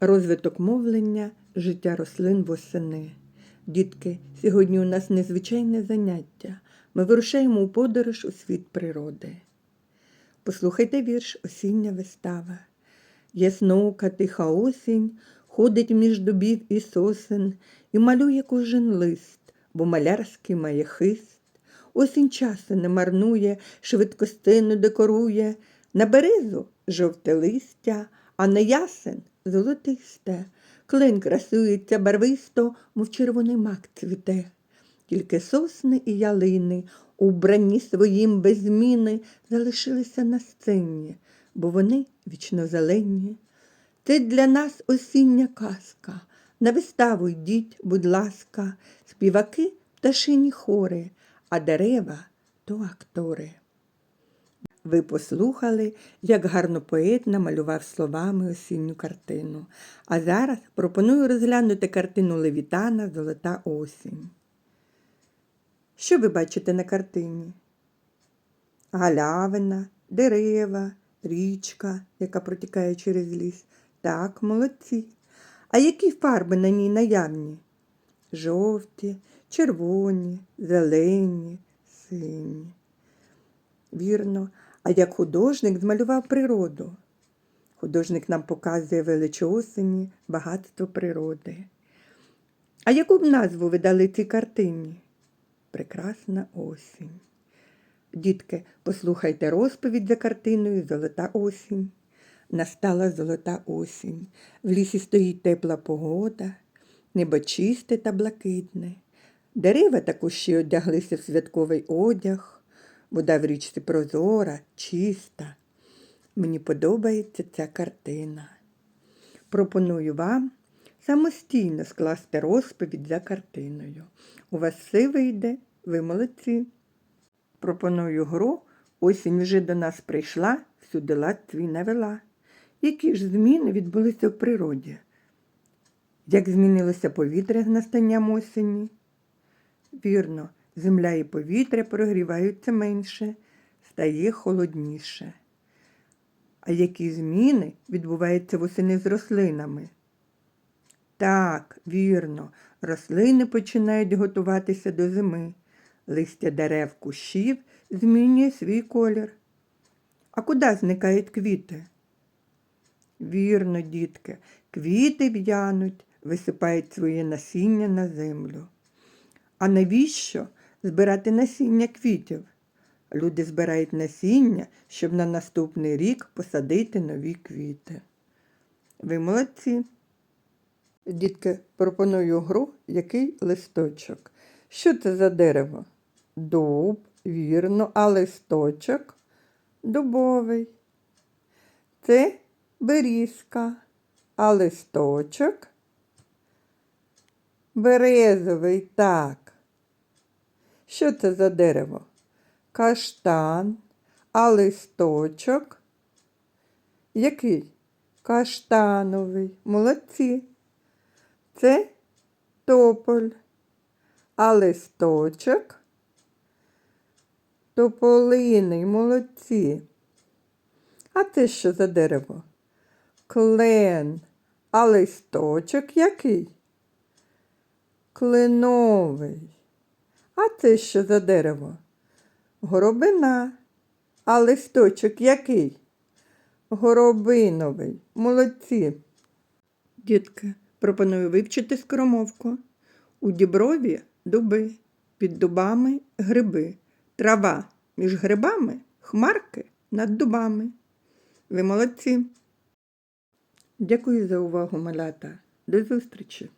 Розвиток мовлення, життя рослин восени. Дітки, сьогодні у нас незвичайне заняття. Ми вирушаємо у подорож у світ природи. Послухайте вірш Осіння вистава. Ясноука тиха осінь ходить між дубів і сосен і малює кожен лист, бо малярський має хист. Осінь часу не марнує, швидкостину декорує, на березу жовте листя, а на ясен золотисте. Клин красується барвисто, мов червоний мак цвіте. Тільки сосни і ялини, убрані своїм без зміни, залишилися на сцені, бо вони вічно зелені. Це для нас осіння казка. На виставу йдіть, будь ласка, співаки пташині хори, а дерева то актори. Ви послухали, як гарно поет намалював словами осінню картину. А зараз пропоную розглянути картину Левітана Золота осінь. Що ви бачите на картині? Галявина, дерева, річка, яка протікає через ліс. Так, молодці. А які фарби на ній наявні? Жовті, червоні, зелені, сині. Вірно, а як художник змалював природу. Художник нам показує велич осені, багатство природи. А яку б назву ви дали цій картині? Прекрасна осінь. Дітки, послухайте розповідь за картиною Золота осінь. Настала золота осінь. В лісі стоїть тепла погода, небо чисте та блакитне. Дерева та кущі одяглися в святковий одяг, вода в річці прозора, чиста. Мені подобається ця картина. Пропоную вам самостійно скласти розповідь за картиною. У вас все вийде, ви молодці. Пропоную гру. Осінь вже до нас прийшла, всюди лад твій навела. Які ж зміни відбулися в природі? Як змінилося повітря з настанням осені? Вірно, земля і повітря прогріваються менше, стає холодніше. А які зміни відбуваються восени з рослинами? Так, вірно, рослини починають готуватися до зими. Листя дерев кущів змінює свій колір. А куди зникають квіти? Вірно, дітки, квіти в'януть, висипають своє насіння на землю. А навіщо збирати насіння квітів? Люди збирають насіння, щоб на наступний рік посадити нові квіти. Ви молодці. Дітки, пропоную гру який листочок. Що це за дерево? Дуб, вірно, а листочок дубовий. Це берізка, а листочок березовий, так. Що це за дерево? Каштан, а листочок який? Каштановий. Молодці. Це тополь, а листочок тополиний, молодці. А це що за дерево? Клен, а листочок який? Кленовий. А це що за дерево? Горобина, а листочок який? Горобиновий. Молодці. Дітки, пропоную вивчити скоромовку. У діброві дуби, під дубами гриби, трава між грибами, хмарки над дубами. Ви молодці. Дякую за увагу, малята. До зустрічі!